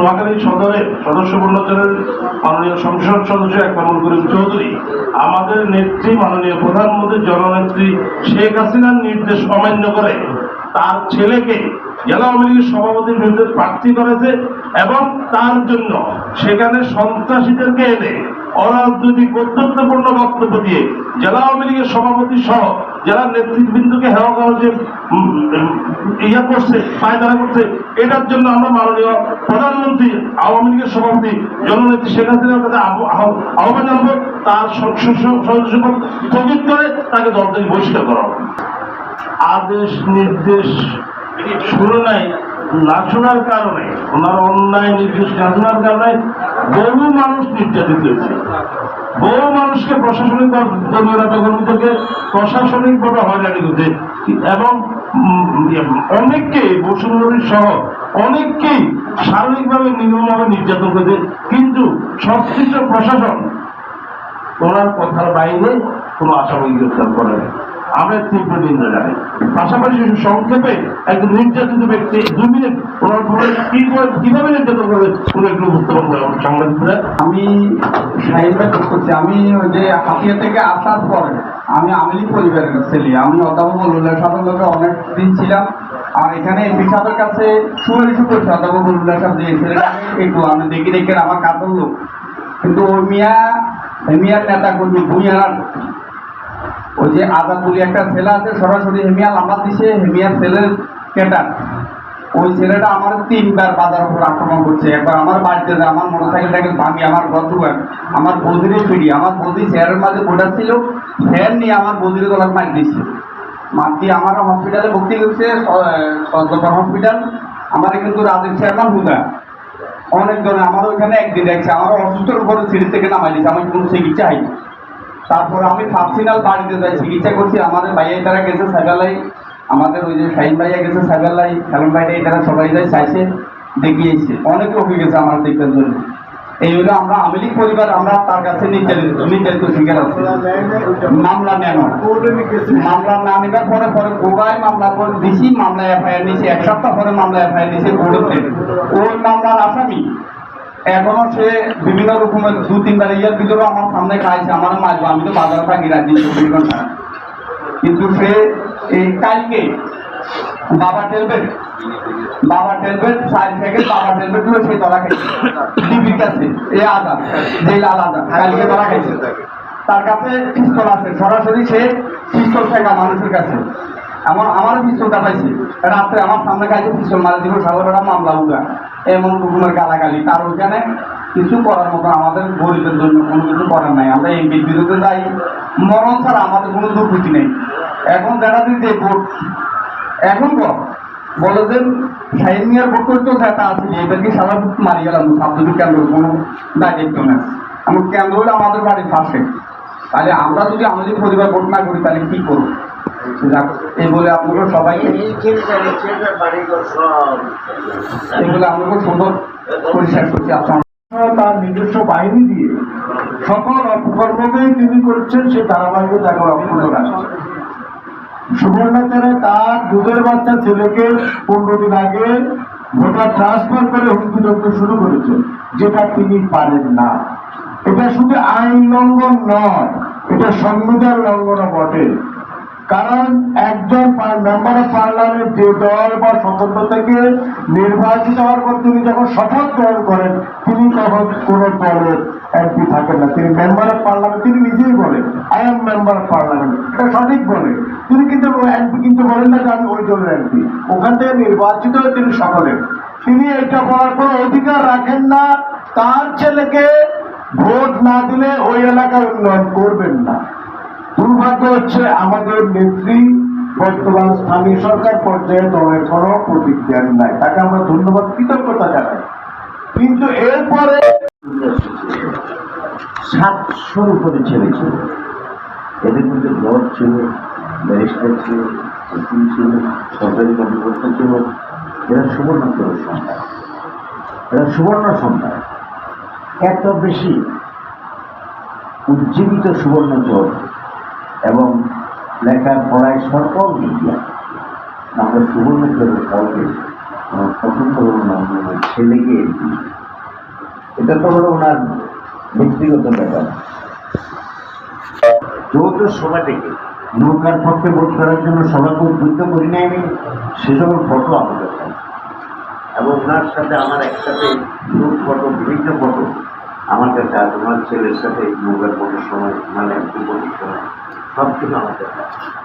নোয়াখালী সদরের সদস্য নির্বাচনের মাননীয় সংসদ সদস্য একরামুল করিম চৌধুরী, আমাদের নেত্রী মাননীয় প্রধানমন্ত্রী জননেত্রী শেখ হাসিনার নির্দেশ অমান্য করে তার ছেলেকে জেলা আওয়ামী লীগের সভাপতির বিরুদ্ধে প্রার্থী করেছে এবং তার জন্য সেখানে সন্ত্রাসীদেরকে এনে অরাজনৈতিক কর্তৃত্বপূর্ণ বক্তব্য দিয়ে জেলা আওয়ামী লীগের সভাপতি সহ জেলা নেতৃবৃন্দকে হেওয়া উম, উম, ইয়া করছে পায়দারা করছে এটার জন্য আমরা মাননীয় প্রধানমন্ত্রী আওয়ামী লীগের সভাপতি জননেত্রী শেখ হাসিনার কাছে আহ্ব- আহ্ব- আহ্বান জানাব তার স্থগিত করে তাকে দল থেকে বহিষ্কার করা। আদেশ নির্দেশ শুনে নাই না শোনার কারণে ওনার অন্যায় নির্দেশ না শোনার কারণে বহু মানুষ নির্যাতিত হয়েছে বহু মানুষকে প্রশাসনিক দলীয়তা কর্মীদেরকে প্রশাসনিকভাবে হয়রানি করতে এবং অনেককে বসুন্ধরী সহ অনেককেই শারীরিকভাবে নির্মমভাবে নির্যাতন করেছে কিন্তু সংশ্লিষ্ট প্রশাসন, ওনার কথার বাইরে কোনো আসামি গ্রেফতার করে না। আমরা তীব্র নিন্দা জানাই পাশাপাশি সংক্ষেপে একজন নির্যাতিত ব্যক্তি দুই মিনিট ওনার কীভাবে নির্যাতন করে উনি একটু উপস্থাপন করে আমাদের সাংবাদিকরা। আমি সাহিত্যে করছি। আমি যে হাতিয়া থেকে আসার পরে আমি আমিলি পরিবারের ছেলে। আমি অধ্যাপক বলুল্লাহ লোকে অনেক দিন ছিলাম। আর এখানে এমপি সাহেবের কাছে সুপারিশ করছি। অধ্যাপক বলুল্লাহ সাহেব যে ছেলেটা একটু আমি দেখি, দেখে আমার কাছের লোক। কিন্তু ওই মিয়া মিয়ার নেতা কর্মী ভূমিয়ার ওই যে আজাদ বলি একটা ছেলে আছে সরাসরি হেমিয়াল আমার দিছে হেমিয়ার ছেলের কেটার ওই ছেলেটা আমার তিনবার বাজার উপর আক্রমণ করছে। একবার আমার বাড়িতে যায়, আমার মোটর সাইকেলটাকে ভাঙি আমার ঢুকান আমার বৌদিরে ফিরি আমার বৌদি চেয়ারের মাঝে ছিল ফ্যান নিয়ে আমার বৌদিরে গলার মার দিচ্ছে মার দিয়ে আমার হসপিটালে ভর্তি করছে সদর হসপিটাল আমার কিন্তু রাজের চেয়ারম্যান হুদা। অনেক জনে আমার ওইখানে একদিন দেখছে আমার অসুস্থের উপরে সিঁড়ি থেকে নামাই দিচ্ছে আমি কোনো চিকিৎসা হয়নি। তারপর আমি ফার্সিনাল বাড়িতে যাই চিকিৎসা করছি, আমাদের ভাইয়া তারা গেছে সাইবেলাই আমাদের ওই যে শাহিন ভাইয়া গেছে সাইবেলাই খেলন ভাইয়া তারা সবাই যাই চাইছে দেখিয়েছে অনেক রোগী গেছে আমার দেখবার জন্য। এই হলো আমরা আমেলিক পরিবার, আমরা তার কাছে নির্যাতিত নির্যাতিত শিকার আছি। মামলা নেন মামলা না নেবার পরে পরে গোড়ায় মামলা করে দিছি মামলা এফআইআর নিয়েছি এক সপ্তাহ পরে মামলা এফআইআর নিয়েছি কোর্টে। ওই মামলার আসামি এখনও সে বিভিন্ন রকমের দু, তিনবার ইয়ার ভিতরেও আমার সামনে খাইছে, আমার মারবো আমি তো বাজারে থাকি রাজ্যে চব্বিশ ঘণ্টা কিন্তু সে এই কালকে বাবা টেলবেট বাবা টেলবেট সাইড থেকে বাবা টেলবেট হলো সেই ধরা খাইছে। ডিবির কাছে, এই আদা, যে লাল আদা, কালকে ধরা খাইছে। তার কাছে পিস্তল আছে, সরাসরি সে পিস্তল শেখা মানুষের কাছে। এমন আমার পিস্তলটা পাইছে। রাত্রে আমার সামনে কাছে পিস্তল মারা দিব সাগরেরা মামলা উঠা এমন রকমের গালাগালি, তার ওইখানে কিছু করার মতো আমাদের গরিবের জন্য কোনো কিছু করার নাই। আমরা এমপির বিরুদ্ধে যাই, মরণ ছাড়া আমাদের কোনো দুর্নীতি নেই। এখন দেখা দিচ্ছে ভোট, এখন কর বলে যে সাইন মিয়ার ভোট করতেও সেটা আছে এবারকে সারা মারি গেলাম ছাত্রদের কেন্দ্র কোনো দায়িত্ব না আমার কেন্দ্র হলে আমাদের বাড়ির পাশে। তাহলে আমরা যদি আমাদের পরিবার ভোট না করি, তাহলে কি করব? এই বলে আপনারা সবাইকে এই বলে আমরা সুন্দর পরিষ্কার করছি আপনার। তার নিজস্ব বাহিনী দিয়ে সকল অপকর্মকেই তিনি করছেন সে ধারাবাহিকতা এখন অক্ষুণ্ণ রাখছে সুবর্ণাচারে তার দুধের বাচ্চা ছেলেকে পনেরো দিন আগে ভোটার ট্রান্সফার করে হুমকি যোগ্য শুরু করেছে যেটা তিনি পারেন না। এটা শুধু আইন লঙ্ঘন নয় এটা সংবিধান লঙ্ঘনও বটে। কারণ একজন মেম্বার অফ পার্লামেন্ট যে দল বা স্বতন্ত্র থেকে নির্বাচিত হওয়ার পর তিনি যখন শপথ গ্রহণ করেন, তিনি তখন কোন দলের এমপি থাকেন না। তিনি মেম্বার অফ পার্লামেন্ট তিনি নিজেই বলেন I am member of parliament এটা সঠিক বলে। তিনি কিন্তু এমপি কিন্তু বলেন না যে আমি ওই দলের এমপি ওখান থেকে নির্বাচিত হয়ে তিনি সকলের তিনি এটা বলার কোনো অধিকার রাখেন না। তার ছেলেকে ভোট না দিলে ওই এলাকার উন্নয়ন করবেন না। দুর্ভাগ্য হচ্ছে আমাদের নেত্রী বর্তমান স্থানীয় সরকার পর্যায়ে দলের কোনো প্রতিক্রিয়া নাই। তাকে আমরা ধন্যবাদ, কৃতজ্ঞতা জানাই। কিন্তু এরপরে সাতশোর উপরে ছেলে ছিল এদের মধ্যে ব্লড ছিল, ব্যারিস্টার ছিল উকিল ছিল, সরকারি কর্মকর্তা ছিল, এরা সুবর্ণ চোরের সন্তান এরা সুবর্ণ সন্তান এত বেশি উজ্জীবিত সুবর্ণ চোর এবং লেখার পড়ায় সকল মিডিয়া। আমরা সুবর্ণ চোরের ফল পেয়েছি আমার পছন্দ হলো না ছেলেকে এটা তো হলো ওনার ব্যক্তিগত ব্যাপার। যৌথ সভা থেকে নৌকার পক্ষে ভোট করার জন্য সভাকে উদ্বুদ্ধ করি নাই আমি, সে সকল ফটো আমাদের এবং ওনার সাথে আমার একসাথে গ্রুপ ফটো, বিভিন্ন ফটো আমার কাছে আছে। ওনার ছেলের সাথে নৌকার ফটোর সময় মানে একটু সময় সব কিছু আমার কাছে আছে।